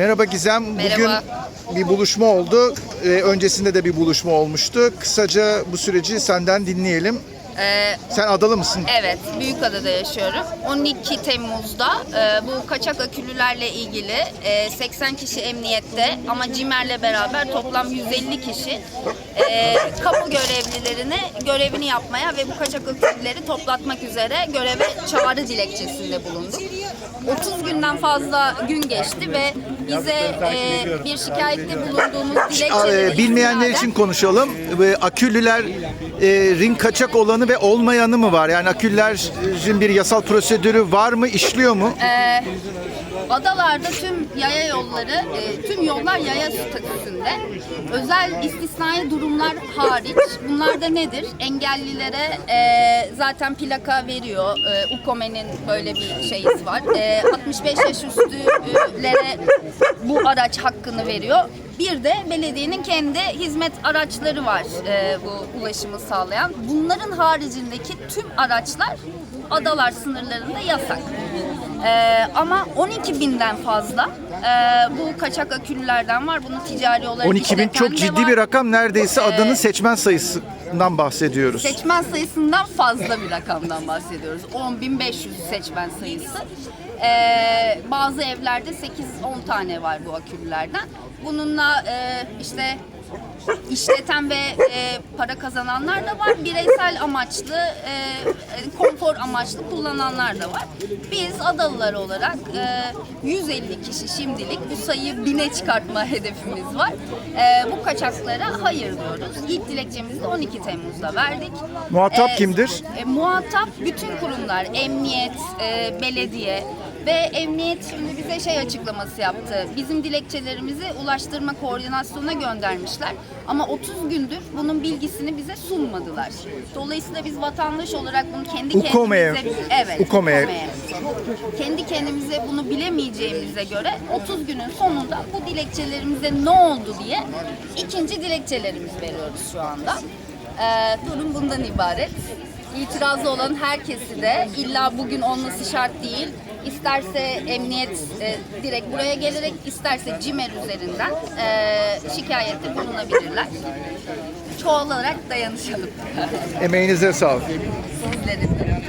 Merhaba Gizem. Merhaba. Bugün bir buluşma oldu. Ee, öncesinde de bir buluşma olmuştu. Kısaca bu süreci senden dinleyelim. Ee, Sen adalı mısın? evet, Büyükada'da yaşıyorum. 12 Temmuz'da e, bu kaçak aküllülerle ilgili e, 80 kişi emniyette ama CİMER'le beraber toplam 150 kişi e, kamu görevlilerine görevini yapmaya ve bu kaçak aküllüleri toplatmak üzere göreve çağrı dilekçesinde bulunduk. 30 günden fazla gün geçti ve bize e, bir şikayette bulunduğumuz Aa, dilekçeleri e, Bilmeyenler için konuşalım. Ve aküllülerin kaçak olanı ve olmayanı mı var? Yani aküllerin bir yasal prosedürü var mı, işliyor mu? Ee, adalarda tüm yaya yolları, e, tüm yollar yaya statüsünde. Özel istisnai durumlar hariç. Bunlar da nedir? Engellilere e, zaten plaka veriyor. E, UKOME'nin böyle bir şeysi var. E, 65 yaş üstülere bu araç hakkını veriyor. Bir de belediyenin kendi hizmet araçları var e, bu ulaşımı sağlayan. Bunların haricindeki tüm araçlar adalar sınırlarında yasak. Ee, ama 12 binden fazla e, bu kaçak aküllerden var. Bunu ticari olarak 12 bin işleten çok ciddi var. bir rakam. Neredeyse Ee, adanın seçmen sayısından bahsediyoruz. Seçmen sayısından fazla bir rakamdan bahsediyoruz. 10.500 seçmen sayısı. Ee, bazı evlerde 8-10 tane var bu aküllerden. Bununla e, işte işleten ve e, para kazananlar da var. Bireysel amaçlı, e, e, konfor amaçlı kullananlar da var. Biz adalılar olarak e, 150 kişi şimdilik bu sayıyı bine çıkartma hedefimiz var. E, bu kaçaklara hayır diyoruz. İlk dilekçemizi de 12 Temmuz'da verdik. Muhatap kimdir? E, muhatap bütün kurumlar, emniyet, e, belediye ve emniyet şimdi bize şey açıklaması yaptı. Bizim dilekçelerimizi Ulaştırma Koordinasyonu'na göndermişler. Ama 30 gündür bunun bilgisini bize sunmadılar. Dolayısıyla biz vatandaş olarak bunu kendi UKOME'ye. kendimize... Evet, UKOME'ye. Kendi kendimize bunu bilemeyeceğimize göre 30 günün sonunda bu dilekçelerimize ne oldu diye ikinci dilekçelerimizi veriyoruz şu anda. Ee, durum bundan ibaret. İtirazı olan herkesi de illa bugün olması şart değil. İsterse emniyet e, direkt buraya gelerek, isterse CİMER üzerinden e, şikayette bulunabilirler. Çoğalarak dayanışalım Emeğinize sağlık. sizlerin. de.